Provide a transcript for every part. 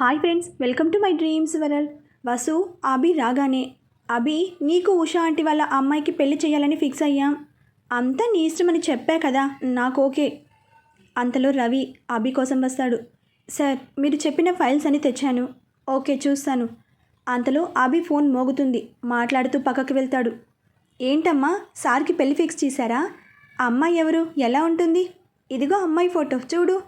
Hi friends welcome to my dreams world. Vasu Abhi రాగానే అభి నీకు Usha aunty వాళ్ళ అమ్మాయికి పెళ్ళి చేయాలని ఫిక్స్ అయ్యాం. అంతా నీ ఇష్టమని చెప్పా కదా నాకు ఓకే. అంతలో రవి అభి కోసం వస్తాడు. సార్ మీరు చెప్పిన ఫైల్స్ అని తెచ్చాను. ఓకే చూస్తాను. అంతలో అభి ఫోన్ మోగుతుంది మాట్లాడుతూ పక్కకి వెళ్తాడు. ఏంటమ్మా సార్కి పెళ్ళి ఫిక్స్ చేశారా? అమ్మాయి ఎవరు? ఎలా ఉంటుంది? ఇదిగో అమ్మాయి ఫోటో చూడు.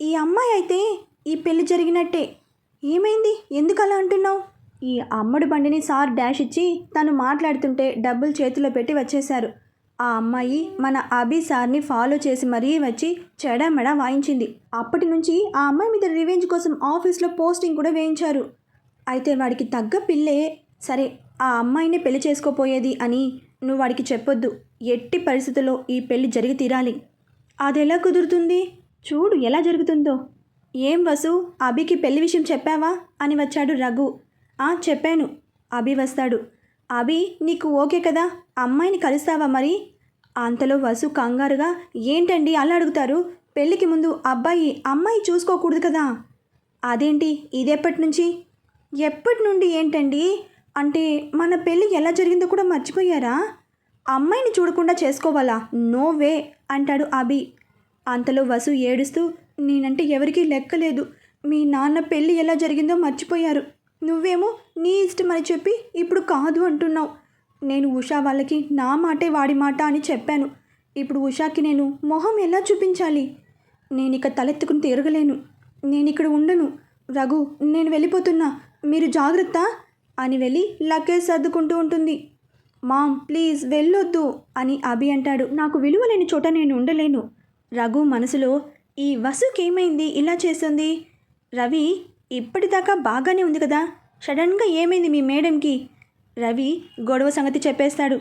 ఈ అమ్మాయి అయితే ఈ పెళ్ళి జరిగినట్టే. ఏమైంది? ఎందుకు అలా అంటున్నావు? ఈ అమ్మడు బండిని సార్ డాష్ ఇచ్చి తను మాట్లాడుతుంటే డబ్బులు చేతిలో పెట్టి వచ్చేశారు. ఆ అమ్మాయి మన అభి సార్ని ఫాలో చేసి మరీ వచ్చి చెడమెడ వాయించింది. అప్పటి నుంచి ఆ అమ్మాయి మీద రివెంజ్ కోసం ఆఫీస్లో పోస్టింగ్ కూడా వేయించారు. అయితే వాడికి తగ్గ పిల్లే. సరే ఆ అమ్మాయిని పెళ్ళి చేసుకోపోయేది అని నువ్వు వాడికి చెప్పొద్దు. ఎట్టి పరిస్థితుల్లో ఈ పెళ్ళి జరిగి తీరాలి. అది ఎలా కుదురుతుంది? చూడు ఎలా జరుగుతుందో. ఏం వసు? అభికి పెళ్ళి విషయం చెప్పావా? అని వచ్చాడు రఘు. ఆ చెప్పాను. అభి వస్తాడు. అభి నీకు ఓకే కదా? అమ్మాయిని కలుస్తావా మరి? అంతలో వసు కంగారుగా ఏంటండి అలా అడుగుతారు? పెళ్ళికి ముందు అబ్బాయి అమ్మాయి చూసుకోకూడదు కదా? అదేంటి? ఇదెప్పటి నుంచి? ఎప్పటి నుండి ఏంటండి? అంటే మన పెళ్ళి ఎలా జరిగిందో కూడా మర్చిపోయారా? అమ్మాయిని చూడకుండా చేసుకోవాలా? నో వే అంటాడు అభి. అంతలో వసు ఏడుస్తూ నేనంటే ఎవరికీ లెక్కలేదు. మీ నాన్న పెళ్ళి ఎలా జరిగిందో మర్చిపోయారు. నువ్వేమో నీ ఇష్టం అని చెప్పి ఇప్పుడు కాదు అంటున్నావు. నేను ఉషా వాళ్ళకి నా మాటే వాడి మాట అని చెప్పాను. ఇప్పుడు ఉషాకి నేను మొహం ఎలా చూపించాలి? నేను ఇక తలెత్తుకుని తిరగలేను. నేను ఇక్కడ ఉండను. రఘు నేను వెళ్ళిపోతున్నా. మీరు జాగ్రత్త అని వెళ్ళి లగేజ్ సర్దుకుంటూ ఉంటుంది. మామ్ ప్లీజ్ వెళ్ళొద్దు అని అభి అంటాడు. నాకు విలువ లేని చోట నేను ఉండలేను. రఘు మనసులో ఈ వసుకేమైంది ఇలా చేస్తుంది? రవి ఇప్పటిదాకా బాగానే ఉంది కదా? సడన్గా ఏమైంది మీ మేడంకి? రవి గొడవ సంగతి చెప్పేస్తాడు.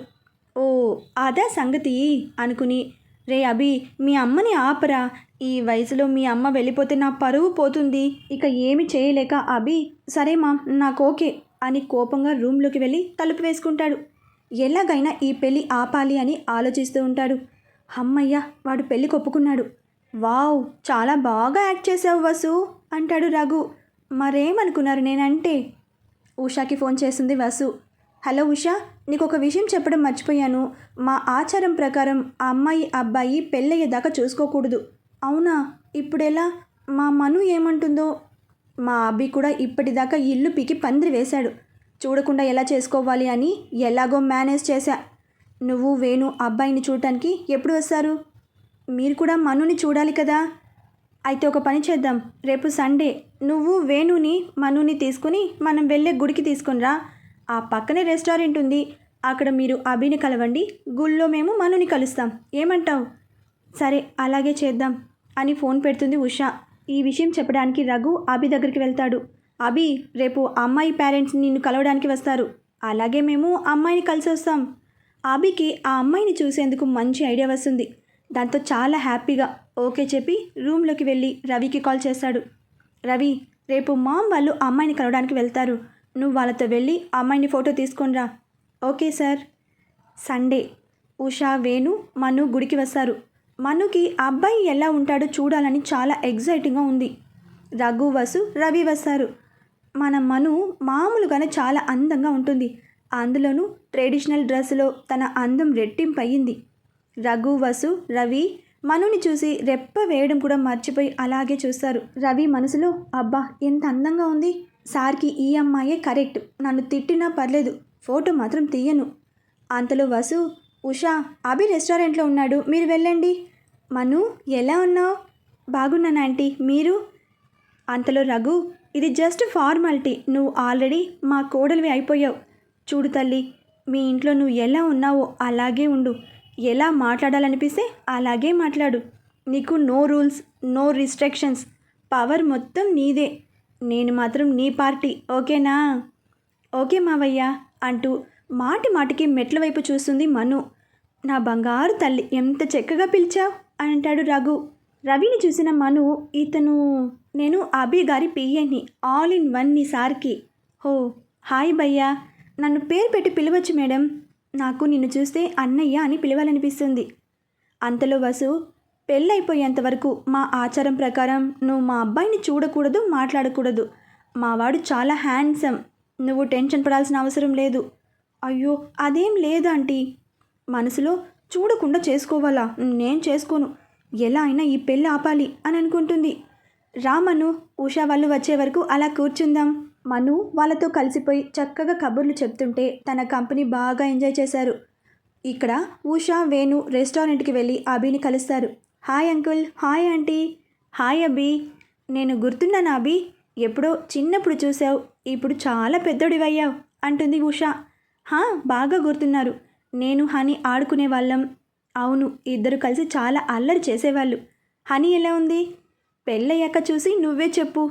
ఓ అదా సంగతి అనుకుని రే అభి మీ అమ్మని ఆపరా. ఈ వయసులో మీ అమ్మ వెళ్ళిపోతే నా పరువు పోతుంది. ఇక ఏమి చేయలేక అభి సరే మా నాకు ఓకే అని కోపంగా రూమ్లోకి వెళ్ళి తలుపు వేసుకుంటాడు. ఎలాగైనా ఈ పెళ్ళి ఆపాలి అని ఆలోచిస్తూ ఉంటాడు. అమ్మయ్య వాడు పెళ్ళి కొప్పుకున్నాడు. వావ్ చాలా బాగా యాక్ట్ చేసావు వసు అంటాడు రఘు. మరేమనుకున్నారు నేనంటే? ఉషాకి ఫోన్ చేస్తుంది వసు. హలో ఉషా నీకు ఒక విషయం చెప్పడం మర్చిపోయాను. మా ఆచారం ప్రకారం ఆ అమ్మాయి అబ్బాయి పెళ్ళయ్యేదాకా చూసుకోకూడదు. అవునా? ఇప్పుడెలా? మా మను ఏమంటుందో? మా అబ్బి కూడా ఇప్పటిదాకా ఇల్లు పీకి పందిరి వేశాడు. చూడకుండా ఎలా చేసుకోవాలి అని ఎలాగో మేనేజ్ చేశా. నువ్వు వేణు అబ్బాయిని చూడటానికి ఎప్పుడు వస్తారు? మీరు కూడా మనుని చూడాలి కదా? అయితే ఒక పని చేద్దాం. రేపు సండే నువ్వు వేణుని మనుని తీసుకుని మనం వెళ్ళే గుడికి తీసుకునిరా ఆ పక్కనే రెస్టారెంట్ ఉంది. అక్కడ మీరు అభిని కలవండి. గుళ్ళో మేము మనుని కలుస్తాం. ఏమంటావు? సరే అలాగే చేద్దాం అని ఫోన్ పెడుతుంది ఉషా. ఈ విషయం చెప్పడానికి రఘు అభి దగ్గరికి వెళ్తాడు. అభి రేపు అమ్మాయి పేరెంట్స్ నిన్ను కలవడానికి వస్తారు. అలాగే మేము అమ్మాయిని కలిసి వస్తాం అభికి ఆ అమ్మాయిని చూసేందుకు మంచి ఐడియా వస్తుంది. దాంతో చాలా హ్యాపీగా ఓకే చెప్పి రూమ్లోకి వెళ్ళి రవికి కాల్ చేస్తాడు. రవి రేపు మామ్ వాళ్ళు అమ్మాయిని కలవడానికి వెళ్తారు. నువ్వు వాళ్ళతో వెళ్ళి అమ్మాయిని photo తీసుకొనిరా. Okay sir. Sunday. Usha Venu Manu గుడికి వస్తారు. మనుకి అబ్బాయి ఎలా ఉంటాడో చూడాలని చాలా ఎగ్జైటింగ్గా ఉంది. రఘు వసు రవి వస్తారు. మన మను మామూలుగానే చాలా అందంగా ఉంటుంది. అందులోనూ ట్రెడిషనల్ డ్రెస్సులో తన అందం రెట్టింపు అయ్యింది రఘు వసు రవి మనుని చూసి రెప్ప వేయడం కూడా మర్చిపోయి అలాగే చూస్తారు. రవి మనసులో అబ్బా ఎంత అందంగా ఉంది. సార్కి ఈ అమ్మాయే కరెక్ట్. నన్ను తిట్టినా పర్లేదు. ఫోటో మాత్రం తీయను. అంతలో వసు ఉషా అభి రెస్టారెంట్లో ఉన్నాడు. మీరు వెళ్ళండి. మను ఎలా ఉన్నావు? బాగున్నాను ఆంటీ? మీరు? అంతలో రఘు ఇది జస్ట్ ఫార్మాలిటీ. నువ్వు ఆల్రెడీ మా కోడలివి అయిపోయావు. చూడు తల్లి మీ ఇంట్లో నువ్వు ఎలా ఉన్నావో అలాగే ఉండు. ఎలా మాట్లాడాలనిపిస్తే అలాగే మాట్లాడు. నీకు no rules no restrictions power మొత్తం నీదే. నేను మాత్రం నీ పార్టీ. ఓకేనా? ఓకే మావయ్య అంటూ మాటి మాటికి మెట్ల వైపు చూస్తుంది మను. నా బంగారు తల్లి ఎంత చక్కగా పిలిచావు? అని అంటాడు రఘు. రవిని చూసిన మను ఇతను నేను అభి గారి పియ్యని ఆల్ ఇన్ వన్ నీ సార్కి. హో హాయ్ భయ్యా. నన్ను పేరు పెట్టి పిలవచ్చు మేడం. నాకు నిన్ను చూస్తే అన్నయ్య అని పిలవాలనిపిస్తుంది. అంతలో వసు పెళ్ళైపోయేంత వరకు మా ఆచారం ప్రకారం నువ్వు మా అబ్బాయిని చూడకూడదు మాట్లాడకూడదు. మావాడు చాలా హ్యాండ్సమ్. నువ్వు టెన్షన్ పడాల్సిన అవసరం లేదు. అయ్యో అదేం లేదు ఆంటీ. మనసులో చూడకుండా చేసుకోవాలా? నేను చేసుకోను. ఎలా అయినా ఈ పెళ్ళి ఆపాలి అని అనుకుంటుంది. రామను ఉషా వాళ్ళు వచ్చే వరకు అలా కూర్చుందాం. మను వాళ్ళతో కలిసిపోయి చక్కగా కబుర్లు చెప్తుంటే తన కంపెనీ బాగా ఎంజాయ్ చేశారు. ఇక్కడ ఉషా వేణు రెస్టారెంట్కి వెళ్ళి అభిని కలుస్తారు. Hi uncle hi aunty hi Abhi. నేను గుర్తున్నాను అభి ఎప్పుడో చిన్నప్పుడు చూసావు ఇప్పుడు చాలా పెద్దోడివయ్యావు అంటుంది ఉషా. హా బాగా గుర్తున్నారు. నేను హనీ ఆడుకునే వాళ్ళం. అవును ఇద్దరు కలిసి చాలా అల్లరి చేసేవాళ్ళు. హనీ ఎలా ఉంది? పెళ్ళయ్యాక చూసి నువ్వే చెప్పు.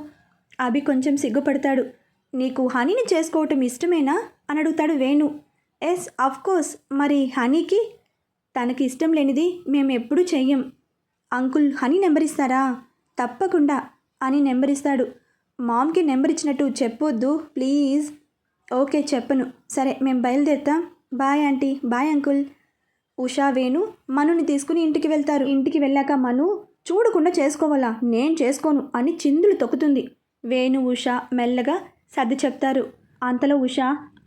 అభి కొంచెం సిగ్గుపడతాడు. నీకు హనీని చేసుకోవటం ఇష్టమేనా? అని అడుగుతాడు వేణు. Yes course. మరి హనీకి? తనకి ఇష్టం లేనిది మేము ఎప్పుడూ చెయ్యం. అంకుల్ హనీ నెంబర్ ఇస్తారా? తప్పకుండా అని నెంబర్ ఇస్తాడు. మామ్కి నెంబర్ ఇచ్చినట్టు చెప్పొద్దు ప్లీజ్. ఓకే చెప్పను. సరే మేము బయలుదేరుతాం. Bye aunty. Bye uncle. Usha Venu మనుని తీసుకుని ఇంటికి వెళ్తారు. ఇంటికి వెళ్ళాక మను చూడకుండా చేసుకోవాలా? నేను చేసుకోను అని చిందులు తొక్కుతుంది. వేణు ఉషా మెల్లగా సర్ది చెప్తారు. అంతలో ఉష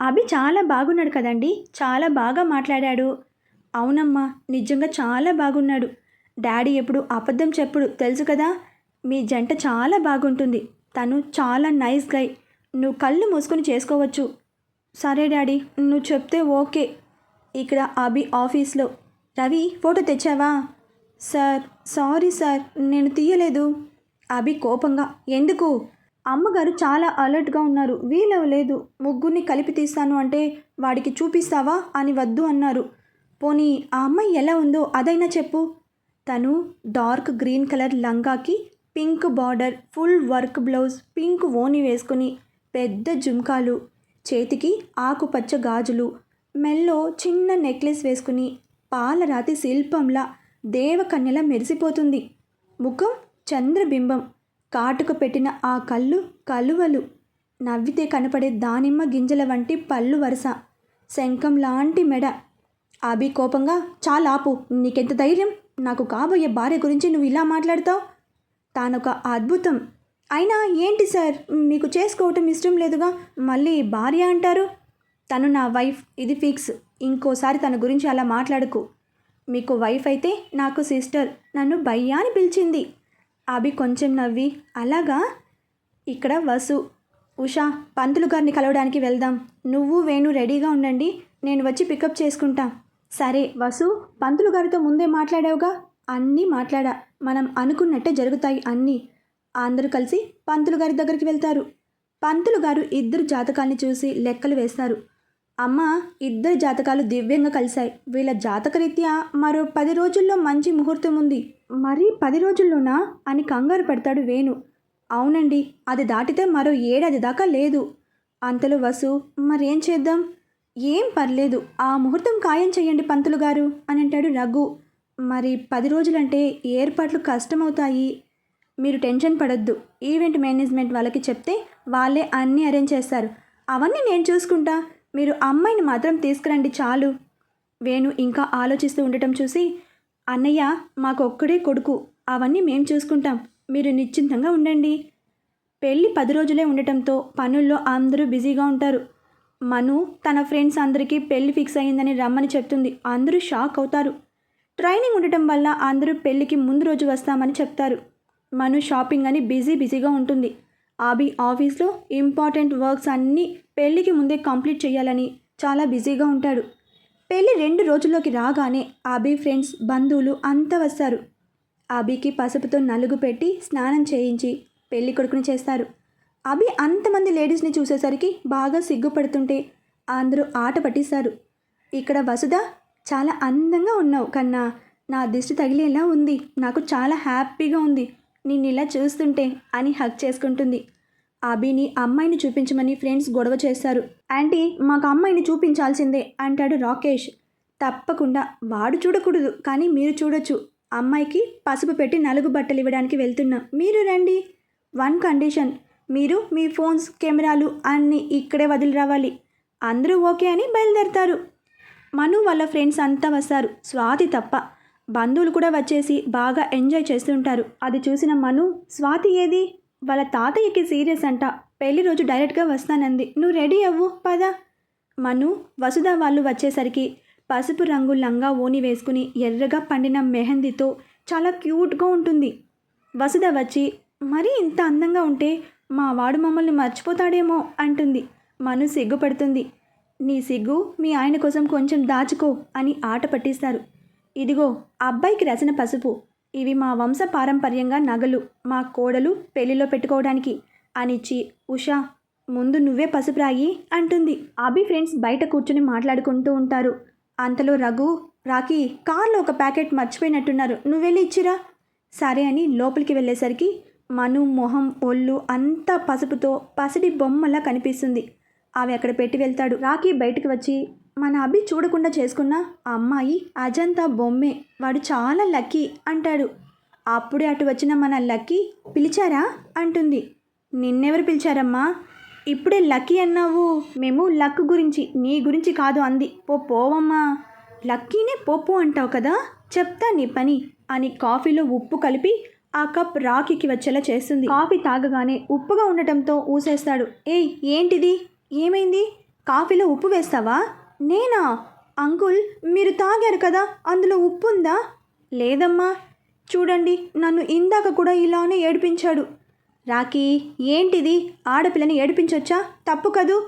అభి చాలా బాగున్నాడు కదండి చాలా బాగా మాట్లాడాడు. అవునమ్మా నిజంగా చాలా బాగున్నాడు. డాడీ ఎప్పుడు అబద్ధం చెప్పుడు తెలుసు కదా? మీ జంట చాలా బాగుంటుంది. తను చాలా నైస్ గై. నువ్వు కళ్ళు మూసుకొని చేసుకోవచ్చు. సరే డాడీ నువ్వు చెప్తే ఓకే. ఇక్కడ అభి ఆఫీస్లో రవి ఫోటో తెచ్చావా? సార్ సారీ సార్ నేను తీయలేదు. అభి కోపంగా ఎందుకు? అమ్మగారు చాలా అలర్ట్గా ఉన్నారు. వీలవలేదు. ముగ్గురిని కలిపి తీస్తాను అంటే వాడికి చూపిస్తావా అని వద్దు అన్నారు. పోనీ ఆ అమ్మాయి ఎలా ఉందో అదైనా చెప్పు. తను dark green colour లంగాకి pink border full work blouse pink ఓని వేసుకుని పెద్ద జుంకాలు చేతికి ఆకుపచ్చ గాజులు మెల్లో చిన్న నెక్లెస్ వేసుకుని పాలరాతి శిల్పంలా దేవకన్యలా మెరిసిపోతుంది. ముఖం చంద్రబింబం. కాటుక పెట్టిన ఆ కళ్ళు కలువలు నవ్వితే కనపడే దానిమ్మ గింజల వంటి పళ్ళు వరుస. శంఖం లాంటి మెడ. అభి కోపంగా చాలా ఆపు నీకెంత ధైర్యం? నాకు కాబోయే భార్య గురించి నువ్వు ఇలా మాట్లాడతావు? తానొక అద్భుతం. అయినా ఏంటి సార్? మీకు చేసుకోవటం ఇష్టం లేదుగా? మళ్ళీ భార్య అంటారు? తను నా వైఫ్. ఇది ఫిక్స్. ఇంకోసారి తన గురించి అలా మాట్లాడుకు. మీకు వైఫ్ అయితే నాకు సిస్టర్. నన్ను భయ్యా అని పిలిచింది. అభి కొంచెం నవ్వి అలాగా? ఇక్కడ వసు ఉషా పంతులు గారిని కలవడానికి వెళ్దాం. నువ్వు వేణు రెడీగా ఉండండి. నేను వచ్చి పికప్ చేసుకుంటా. సరే వసు పంతులు గారితో ముందే మాట్లాడావుగా? అన్నీ మాట్లాడా. మనం అనుకున్నట్టే జరుగుతాయి అన్నీ. అందరూ కలిసి పంతులు గారి దగ్గరికి వెళ్తారు. పంతులు గారు ఇద్దరు జాతకాల్ని చూసి లెక్కలు వేస్తారు. అమ్మ ఇద్దరు జాతకాలు దివ్యంగా కలిశాయి. వీళ్ళ జాతకరీత్యా మరో పది రోజుల్లో మంచి ముహూర్తం ఉంది. మరి పది రోజుల్లోనా? అని కంగారు పడతాడు వేణు. అవునండి అది దాటితే మరో ఏడాది దాకా లేదు. అంతలో వసు మరేం చేద్దాం? ఏం పర్లేదు ఆ ముహూర్తం ఖాయం చెయ్యండి పంతులు గారు అని అంటాడు రఘు. మరి పది రోజులంటే ఏర్పాట్లు కష్టమవుతాయి. మీరు టెన్షన్ పడొద్దు ఈవెంట్ మేనేజ్మెంట్ వాళ్ళకి చెప్తే వాళ్ళే అన్నీ అరేంజ్ చేస్తారు. అవన్నీ నేను చూసుకుంటా మీరు అమ్మాయిని మాత్రం తీసుకురండి చాలు. వేణు ఇంకా ఆలోచిస్తూ ఉండటం చూసి అన్నయ్య మాకు ఒక్కడే కొడుకు. అవన్నీ మేం చూసుకుంటాం. మీరు నిశ్చింతంగా ఉండండి. పెళ్ళి పది రోజులే ఉండటంతో పనుల్లో అందరూ బిజీగా ఉంటారు. మను తన ఫ్రెండ్స్ అందరికీ పెళ్ళి ఫిక్స్ అయిందని రమ్మని చెప్తుంది. అందరూ షాక్ అవుతారు. ట్రైనింగ్ ఉండటం వల్ల అందరూ పెళ్ళికి ముందు రోజు వస్తామని చెప్తారు. మను షాపింగ్ అని బిజీ బిజీగా ఉంటుంది. ఆబి ఆఫీస్లో ఇంపార్టెంట్ వర్క్స్ అన్నీ పెళ్ళికి ముందే కంప్లీట్ చేయాలని చాలా బిజీగా ఉంటాడు. పెళ్ళి రెండు రోజుల్లోకి రాగానే ఆబి ఫ్రెండ్స్ బంధువులు అంతా వస్తారు. అభికి పసుపుతో నలుగు పెట్టి స్నానం చేయించి పెళ్ళి కొడుకుని చేస్తారు. అభి అంతమంది లేడీస్ని చూసేసరికి బాగా సిగ్గుపడుతుంటే అందరూ ఆట పట్టిస్తారు. ఇక్కడ వసుధ చాలా అందంగా ఉన్నావు కన్నా నా దిష్టి తగిలేలా ఉంది నాకు చాలా హ్యాపీగా ఉంది నిన్ను ఇలా చూస్తుంటే అని హక్ చేసుకుంటుంది. అభిని అమ్మాయిని చూపించమని ఫ్రెండ్స్ గొడవ చేస్తారు ఆంటీ మాకు అమ్మాయిని చూపించాల్సిందే అంటాడు రాకేష్. తప్పకుండా. వాడు చూడకూడదు కానీ మీరు చూడొచ్చు. అమ్మాయికి పసుపు పెట్టి నలుగు బట్టలు ఇవ్వడానికి వెళ్తున్నాం. మీరు రండి. One condition. మీరు మీ ఫోన్స్ కెమెరాలు అన్నీ ఇక్కడే వదిలి రావాలి. అందరూ ఓకే అని బయలుదేరతారు. మను వాళ్ళ ఫ్రెండ్స్ అంతా వస్తారు. స్వాతి తప్ప. బంధువులు కూడా వచ్చేసి బాగా ఎంజాయ్ చేస్తుంటారు. అది చూసిన మను స్వాతి ఏది? వాళ్ళ తాతయ్యకి సీరియస్ అంట. పెళ్ళి రోజు డైరెక్ట్గా వస్తానంది. నువ్వు రెడీ అవ్వు పద. మను వసుధ వాళ్ళు వచ్చేసరికి పసుపు రంగు లంగా ఓని వేసుకుని ఎర్రగా పండిన మెహందీతో చాలా క్యూట్గా ఉంటుంది. వసుధ వచ్చి మరీ ఇంత అందంగా ఉంటే మా వాడు మమ్మల్ని మర్చిపోతాడేమో అంటుంది. మను సిగ్గుపడుతుంది. నీ సిగ్గు మీ ఆయన కోసం కొంచెం దాచుకో అని ఆట పట్టిస్తారు. ఇదిగో అబ్బాయికి రచన పసుపు. ఇవి మా వంశ పారంపర్యంగా నగలు మా కోడలు పెళ్ళిలో పెట్టుకోవడానికి. అనిచ్చి ఉషా ముందు నువ్వే పసుపు రాయి అంటుంది. అభి ఫ్రెండ్స్ బయట కూర్చుని మాట్లాడుకుంటూ ఉంటారు. అంతలో రఘు రాకి కార్లో ఒక ప్యాకెట్ మర్చిపోయినట్టున్నారు. నువ్వెళ్ళి ఇచ్చిరా? సరే అని లోపలికి వెళ్ళేసరికి మను మొహం ఒళ్ళు అంతా పసుపుతో పసిడి బొమ్మలా కనిపిస్తుంది. అవి అక్కడ పెట్టి వెళ్తాడు. రాఖీ బయటకు వచ్చి మన అభి చూడకుండా చేసుకున్న ఆ అమ్మాయి అజంతా బొమ్మే. వాడు చాలా లక్కీ అంటాడు. అప్పుడే అటు వచ్చిన మన లక్కీ పిలిచారా? అంటుంది. నిన్నెవరు పిలిచారమ్మా? ఇప్పుడే లక్కీ అన్నావు. మేము లక్ గురించి నీ గురించి కాదు అంది. పో పోవమ్మా. లక్కీనే పోపు అంటావు కదా? చెప్తా నీ పని అని కాఫీలో ఉప్పు కలిపి ఆ కప్ రాకీకి వచ్చేలా చేస్తుంది. కాఫీ తాగగానే ఉప్పుగా ఉండటంతో ఊసేస్తాడు. ఏయ్ ఏంటిది? ఏమైంది? కాఫీలో ఉప్పు వేస్తావా? నేనా? అంకుల్ మీరు తాగారు కదా అందులో ఉప్పు ఉందా లేదమ్మా. చూడండి నన్ను ఇందాక కూడా ఇలానే ఏడిపించాడు. రాకీ ఏంటిది? ఆడపిల్లని ఏడిపించొచ్చా? తప్పు కదూ?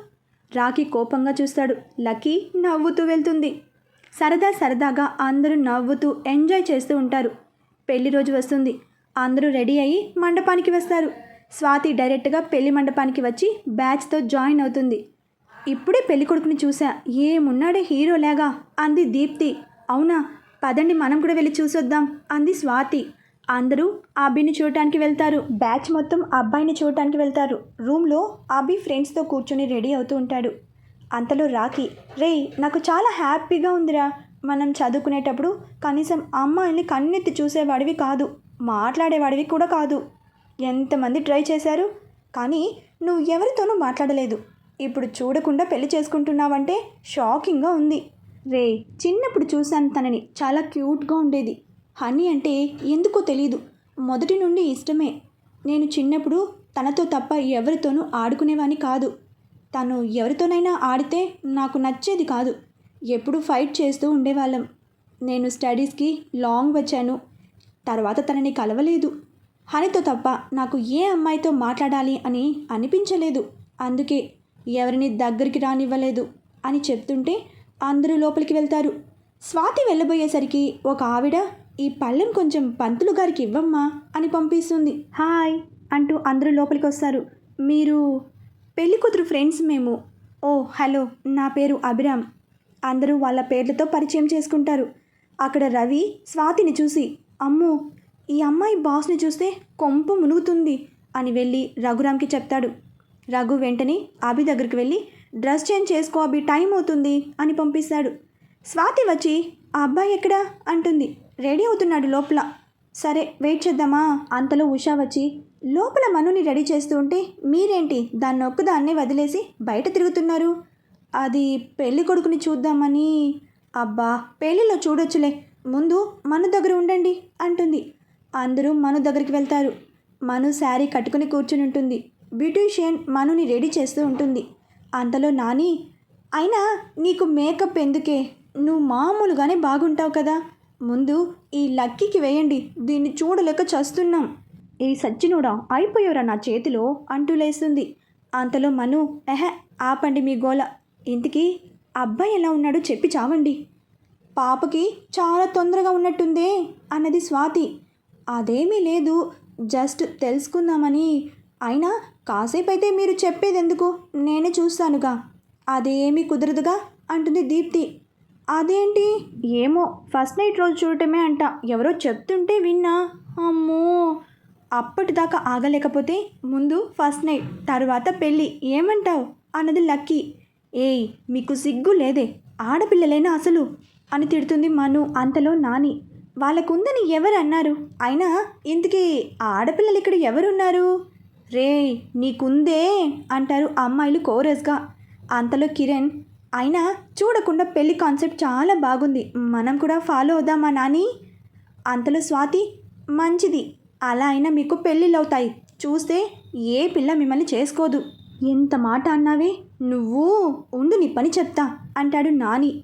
రాకీ కోపంగా చూస్తాడు. లక్కీ నవ్వుతూ వెళ్తుంది. సరదా సరదాగా అందరూ నవ్వుతూ ఎంజాయ్ చేస్తూ ఉంటారు. పెళ్ళి రోజు వస్తుంది. అందరూ రెడీ అయ్యి మండపానికి వస్తారు. స్వాతి డైరెక్ట్గా పెళ్ళి మండపానికి వచ్చి బ్యాచ్తో జాయిన్ అవుతుంది. ఇప్పుడే పెళ్ళి కొడుకుని చూసా ఏమున్నాడే హీరోలాగా అంది దీప్తి. అవునా? పదండి మనం కూడా వెళ్ళి చూసొద్దాం అంది స్వాతి. అందరూ అభిని చూడటానికి వెళ్తారు. బ్యాచ్ మొత్తం అబ్బాయిని చూడటానికి వెళ్తారు. రూమ్లో అభి ఫ్రెండ్స్తో కూర్చొని రెడీ అవుతూ ఉంటాడు. అంతలో రాకి రే నాకు చాలా హ్యాపీగా ఉందిరా. మనం చదువుకునేటప్పుడు కనీసం అమ్మాయిని కన్నెత్తి చూసేవాడివి కాదు. మాట్లాడేవాడివి కూడా కాదు. ఎంతమంది ట్రై చేశారు? కానీ నువ్వు ఎవరితోనూ మాట్లాడలేదు. ఇప్పుడు చూడకుండా పెళ్ళి చేసుకుంటున్నావంటే షాకింగ్గా ఉంది. రే చిన్నప్పుడు చూశాను తనని. చాలా క్యూట్గా ఉండేది. హనీ అంటే ఎందుకో తెలీదు. మొదటి నుండి ఇష్టమే. నేను చిన్నప్పుడు తనతో తప్ప ఎవరితోనూ ఆడుకునేవాని కాదు. తను ఎవరితోనైనా ఆడితే నాకు నచ్చేది కాదు. ఎప్పుడు ఫైట్ చేస్తూ ఉండేవాళ్ళం. నేను స్టడీస్కి లాంగ్ వచ్చాను. తర్వాత తనని కలవలేదు. హనితో తప్ప నాకు ఏ అమ్మాయితో మాట్లాడాలి అని అనిపించలేదు. అందుకే ఎవరిని దగ్గరికి రానివ్వలేదు అని చెప్తుంటే అందరూ లోపలికి వెళ్తారు. స్వాతి వెళ్ళబోయేసరికి ఒక ఆవిడ ఈ పళ్ళెం కొంచెం పంతులు గారికి ఇవ్వమ్మా అని పంపిస్తుంది. హాయ్ అంటూ అందరూ లోపలికి వస్తారు. మీరు పెళ్ళి కూతురు ఫ్రెండ్స్ మేము. ఓ హలో నా పేరు అభిరామ్. అందరూ వాళ్ళ పేర్లతో పరిచయం చేసుకుంటారు. అక్కడ రవి స్వాతిని చూసి అమ్మో ఈ అమ్మాయి బాస్ని చూస్తే కొంపు మునుగుతుంది అని వెళ్ళి రఘురామ్కి చెప్తాడు. రఘు వెంటనే అభి దగ్గరికి వెళ్ళి డ్రెస్ చేంజ్ చేసుకో అభి టైం అవుతుంది అని పంపిస్తాడు. స్వాతి వచ్చి ఆ అబ్బాయి ఎక్కడా? అంటుంది. రెడీ అవుతున్నాడు లోపల. సరే వెయిట్ చేద్దామా? అంతలో ఉషా వచ్చి లోపల మనుని రెడీ చేస్తూ ఉంటే మీరేంటి? దాన్ని ఒక్కదాన్నే వదిలేసి బయట తిరుగుతున్నారు? అది పెళ్ళి కొడుకుని చూద్దామని. అబ్బా పెళ్ళిలో చూడొచ్చులే. ముందు మను దగ్గర ఉండండి అంటుంది. అందరూ మను దగ్గరికి వెళ్తారు. మను శారీ కట్టుకుని కూర్చుని ఉంటుంది. బ్యూటీషియన్ మనుని రెడీ చేస్తూ ఉంటుంది. అంతలో నాని అయినా నీకు మేకప్ ఎందుకే? నువ్వు మామూలుగానే బాగుంటావు కదా. ముందు ఈ లక్కీకి వేయండి. దీన్ని చూడలేక చస్తున్నాం. ఈ సచ్చినోడా అయిపోయారా నా చేతిలో అంటూ లేస్తుంది. అంతలో మను ఎహె ఆపండి మీ గోల. ఇంతకీ అబ్బాయి ఎలా ఉన్నాడో చెప్పి చావండి. పాపకి చాలా తొందరగా ఉన్నట్టుందే అన్నది స్వాతి. అదేమీ లేదు జస్ట్ తెలుసుకుందామని అయినా కాసేపు అయితే మీరు చెప్పేది ఎందుకు నేనే చూస్తానుగా. అదేమీ కుదరదుగా? అంటుంది దీప్తి. అదేంటి? ఏమో ఫస్ట్ నైట్ రోజు చూడటమే అంట. ఎవరో చెప్తుంటే విన్నా. అమ్మో! అప్పటిదాకా ఆగలేకపోతే ముందు ఫస్ట్ నైట్ తర్వాత పెళ్ళి. ఏమంటావు? అన్నది లక్కీ. ఏయ్ మీకు సిగ్గు లేదే? ఆడపిల్లలేనా అసలు? అని తిడుతుంది మను అంతలో నాని. వాళ్ళకుందని ఎవరు అన్నారు అయినా ఇంతకీ ఆడపిల్లలు ఇక్కడ ఎవరున్నారు? రే నీకుందే అంటారు అమ్మాయిలు కోరస్గా. అంతలో కిరణ్ అయినా చూడకుండా పెళ్ళి కాన్సెప్ట్ చాలా బాగుంది. మనం కూడా ఫాలో అవుదామా నాని? అంతలో స్వాతి మంచిది. అలా అయినా మీకు పెళ్ళిళ్ళు అవుతాయి. చూస్తే ఏ పిల్ల మిమ్మల్ని చేసుకోదు. ఎంత మాట అన్నావే? నువ్వు ఉండు నీ పని చెప్తా అంటాడు నాని.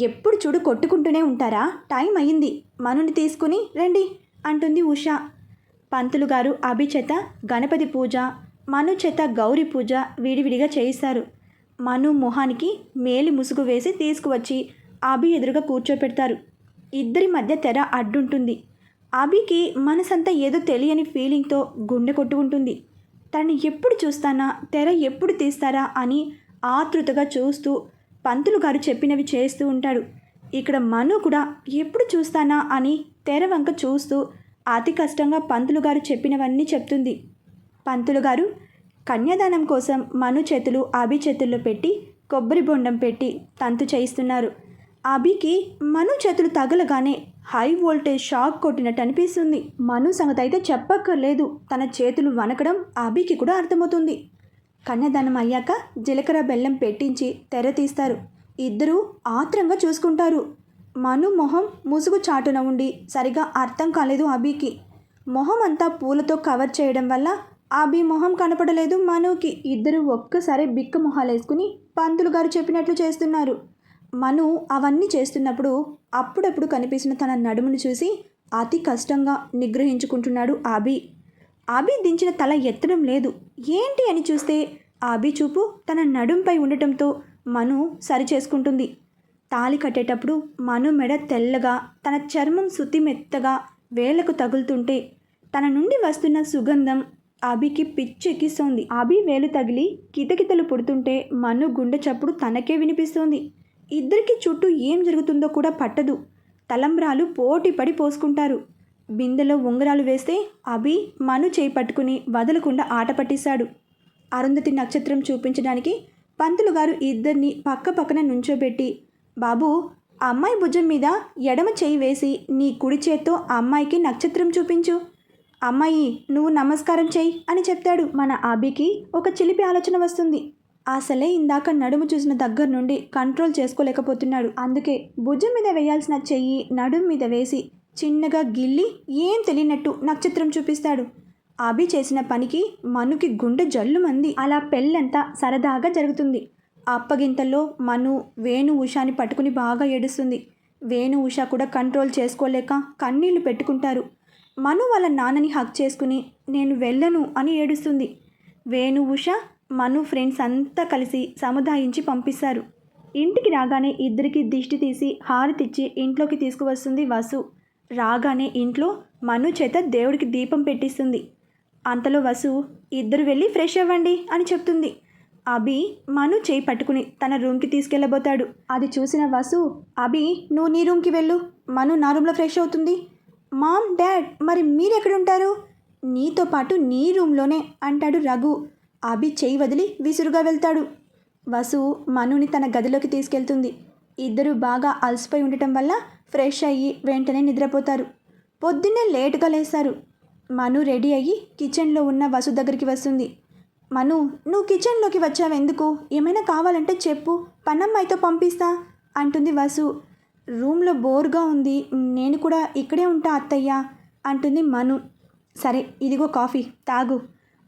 ఎప్పుడు చూడు కొట్టుకుంటూనే ఉంటారా? టైం అయింది మనుని తీసుకుని రండి అంటుంది ఉషా. పంతులు గారు అభిచేత గణపతి పూజ మను చేత గౌరీ పూజ విడివిడిగా చేయిస్తారు. మను మొహానికి మేలి ముసుగు వేసి తీసుకువచ్చి అభి ఎదురుగా కూర్చోపెడతారు. ఇద్దరి మధ్య తెర అడ్డుంటుంది. అభికి మనసంతా ఏదో తెలియని ఫీలింగ్తో గుండె కొట్టుకుంటుంది. తనని ఎప్పుడు చూస్తానా తెర ఎప్పుడు తీస్తారా అని ఆతృతగా చూస్తూ పంతులు గారు చెప్పినవి చేస్తూ ఉంటాడు. ఇక్కడ మను కూడా ఎప్పుడు చూస్తానా అని తెర వంక చూస్తూ అతి కష్టంగా పంతులు గారు చెప్పినవన్నీ చెప్తుంది. పంతులు గారు కన్యాదానం కోసం మను చేతులు అభి చేతుల్లో పెట్టి కొబ్బరి బొండం పెట్టి తంతు చేయిస్తున్నారు. అభికి మను చేతులు తగలగానే హై వోల్టేజ్ షాక్ కొట్టినట్టు అనిపిస్తుంది. మను సంగతి అయితే చెప్పక్కర్లేదు. తన చేతులు వనకడం అభికి కూడా అర్థమవుతుంది. కన్యాదానం అయ్యాక జీలకర్ర బెల్లం పెట్టించి తెర తీస్తారు. ఇద్దరూ ఆత్రంగా చూసుకుంటారు. మను మొహం ముసుగు చాటున ఉండి సరిగా అర్థం కాలేదు అభికి. మొహం అంతా పూలతో కవర్ చేయడం వల్ల అభి మొహం కనపడలేదు మనుకి. ఇద్దరు ఒక్కసారి బిక్క మొహాలేసుకుని పంతులు గారు చెప్పినట్లు చేస్తున్నారు. మను అవన్నీ చేస్తున్నప్పుడు అప్పుడప్పుడు కనిపిస్తున్న తన నడుమును చూసి అతి కష్టంగా నిగ్రహించుకుంటున్నాడు అభి. అభి దించిన తల ఎత్తడం లేదు. ఏంటి అని చూస్తే అభి చూపు తన నడుంపై ఉండటంతో మను సరి తాలి తాళి కట్టేటప్పుడు మను మెడ తెల్లగా తన చర్మం శుతి మెత్తగా వేళ్ళకు తగులుతుంటే తన నుండి వస్తున్న సుగంధం అభికి పిచ్చెక్కిస్తోంది. అభి వేలు తగిలి కితకితలు పుడుతుంటే మను గుండె చప్పుడు తనకే వినిపిస్తోంది. ఇద్దరికి చుట్టూ ఏం జరుగుతుందో కూడా పట్టదు. తలంబ్రాలు పోటీ పడి పోసుకుంటారు. బిందెలో ఉంగరాలు వేస్తే అభి మను చేయి పట్టుకుని వదలకుండా ఆట పట్టిస్తాడు. అరుంధతి నక్షత్రం చూపించడానికి పంతులు గారు ఇద్దరిని పక్క పక్కన నుంచోబెట్టి బాబు ఆ అమ్మాయి భుజం మీద ఎడమ చేయి వేసి నీ కుడి చేత్తో ఆ అమ్మాయికి నక్షత్రం చూపించు. అమ్మాయి నువ్వు నమస్కారం చెయ్యి అని చెప్తాడు మన ఆబీకి ఒక చిలిపి ఆలోచన వస్తుంది. అసలే ఇందాక నడుము చూసిన దగ్గర నుండి కంట్రోల్ చేసుకోలేకపోతున్నాడు. అందుకే భుజం మీద వేయాల్సిన చెయ్యి నడుము మీద వేసి చిన్నగా గిల్లి ఏం తెలియనట్టు నక్షత్రం చూపిస్తాడు. అభి చేసిన పనికి మనుకి గుండె జల్లుమంది. అలా పెళ్ళంతా సరదాగా జరుగుతుంది. అప్పగింతల్లో మను వేణు ఉషాని పట్టుకుని బాగా ఏడుస్తుంది. వేణు ఉష కూడా కంట్రోల్ చేసుకోలేక కన్నీళ్ళు పెట్టుకుంటారు. మను వాళ్ళ నాన్నని హక్ చేసుకుని నేను వెళ్ళను అని ఏడుస్తుంది. వేణు ఉష మను ఫ్రెండ్స్ అంతా కలిసి సముదాయించి పంపిస్తారు. ఇంటికి రాగానే ఇద్దరికి దిష్టి తీసి హారతిచ్చి ఇంట్లోకి తీసుకువస్తుంది వసు. రాగానే ఇంట్లో మను చేత దేవుడికి దీపం పెట్టిస్తుంది. అంతలో వసు ఇద్దరు వెళ్ళి ఫ్రెష్ అవ్వండి అని చెప్తుంది. అభి మను చేయి పట్టుకుని తన రూమ్కి తీసుకెళ్ళబోతాడు. అది చూసిన వసు అభి నువ్వు నీ రూమ్కి వెళ్ళు. మను నా రూమ్లో ఫ్రెష్ అవుతుంది. మామ్ డాడ్ మరి మీరెక్కడుంటారు? నీతో పాటు నీ రూమ్లోనే అంటాడు రఘు. అభి చేయి వదిలి విసురుగా వెళ్తాడు. వసు మనుని తన గదిలోకి తీసుకెళ్తుంది. ఇద్దరు బాగా అలసిపోయి ఉండటం వల్ల ఫ్రెష్ అయ్యి వెంటనే నిద్రపోతారు. పొద్దున్నే లేటుగా లేస్తారు. మను రెడీ అయ్యి కిచెన్లో ఉన్న వసు దగ్గరికి వస్తుంది. మను నువ్వు కిచెన్లోకి వచ్చావెందుకు ఏమైనా కావాలంటే చెప్పు. పన్నమ్మాయితో పంపిస్తా అంటుంది వసు. రూమ్లో బోర్గా ఉంది. నేను కూడా ఇక్కడే ఉంటా అత్తయ్య అంటుంది మను. సరే ఇదిగో కాఫీ తాగు.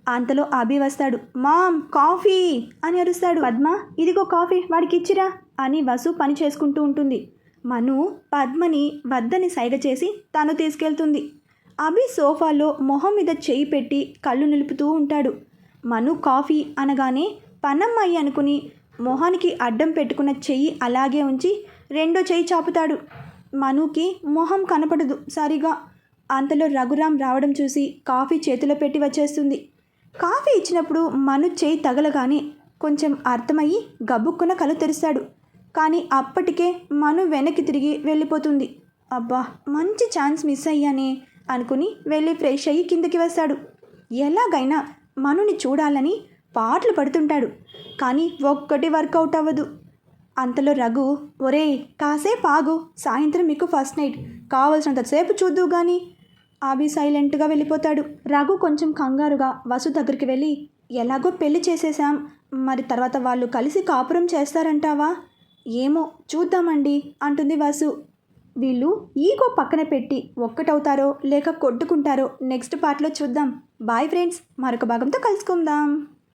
అంతలో అభి వస్తాడు. మామ్ కాఫీ అని అరుస్తాడు. పద్మ ఇదిగో కాఫీ వాడికి ఇచ్చిరా అని వసు పని చేసుకుంటూ ఉంటుంది. మను పద్మని వద్దని సైగ చేసి తను తీసుకెళ్తుంది. అభి సోఫాలో మొహం మీద చేయి పెట్టి కళ్ళు నిలుపుతూ ఉంటాడు. మను కాఫీ అనగానే పన్నమ్మాయి అనుకుని మొహానికి అడ్డం పెట్టుకున్న చెయ్యి అలాగే ఉంచి రెండో చెయ్యి చాపుతాడు. మనుకి మొహం కనపడదు సరిగా. అంతలో రఘురాం రావడం చూసి కాఫీ చేతిలో పెట్టి వచ్చేస్తుంది. కాఫీ ఇచ్చినప్పుడు మను చేయి తగలగానే కొంచెం అర్థమయ్యి గబుక్కున కళ్ళు తెరుస్తాడు. కానీ అప్పటికే మను వెనక్కి తిరిగి వెళ్ళిపోతుంది. అబ్బా మంచి ఛాన్స్ మిస్ అయ్యానే అనుకుని వెళ్ళి ఫ్రెష్ అయ్యి కిందకి వస్తాడు. ఎలాగైనా మనుని చూడాలని పాటలు పడుతుంటాడు. కానీ ఒక్కటి వర్కౌట్ అవ్వదు. అంతలో రఘు ఒరే కాసేపు ఆగు. సాయంత్రం మీకు ఫస్ట్ నైట్. కావలసినంతసేపు చూద్దు కానీ అవి సైలెంట్గా వెళ్ళిపోతాడు. రఘు కొంచెం కంగారుగా వసు దగ్గరికి వెళ్ళి ఎలాగో పెళ్ళి చేసేసాం మరి తర్వాత వాళ్ళు కలిసి కాపురం చేస్తారంటావా? ఏమో చూద్దామండి అంటుంది వసు. వీళ్ళు ఈగో పక్కన పెట్టి ఒక్కటవుతారో లేక కొట్టుకుంటారో నెక్స్ట్ పార్ట్లో చూద్దాం. బాయ్ ఫ్రెండ్స్ మరొక భాగంతో కలుసుకుందాం.